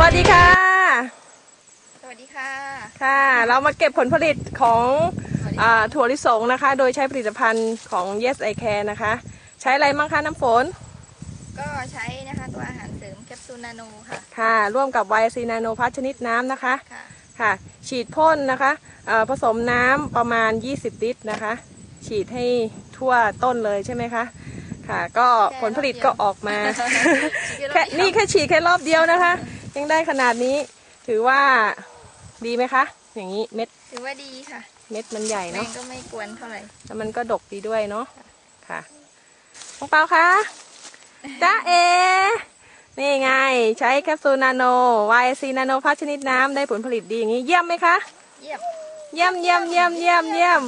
วัสดีค่ะ สวัสดีค่ะ ค่ะ เรามาเก็บผลผลิตของสวัสดีอ่าถั่วลิสงนะคะ โดยใช้ผลิตภัณฑ์ของ Yes I Care นะคะ ใช้อะไรบ้างคะน้ำฝน ก็ใช้นะคะตัวอาหารเสริมแคปซูลนาโนค่ะ ค่ะ ร่วมกับไวซีนาโนพัชชนิดน้ำนะคะ ค่ะค่ะฉีดพ่นนะคะเอ่อผสมน้ำประมาณ 20 ลิตรนะคะ ฉีดให้ทั่วต้นเลยใช่ไหมคะค่ะ ก็ผลผลิตก็ออกมาแค่นี่แค่ฉีดแค่รอบเดียวนะคะ ยังได้ขนาดนี้ ถือว่าดีไหมคะ อย่างนี้เม็ดถือว่าดีค่ะ เม็ดมันใหญ่แมเนาะงก็ไม่กวนเท่าไหร่ แล้วมันก็ดกดีด้วยเนาะค่ะน้องเปาคะจ้าเอ นี่ไง ใช้แคปซูลนาโนวายซีนาโนพัชชนิดน้ำได้ผลผลิตดีอย่างนี้เยี่ยมไหมคะ เยี่ยม เยี่ยมเยี่ยมเยี่ยมเยี่ยมเยี่ยม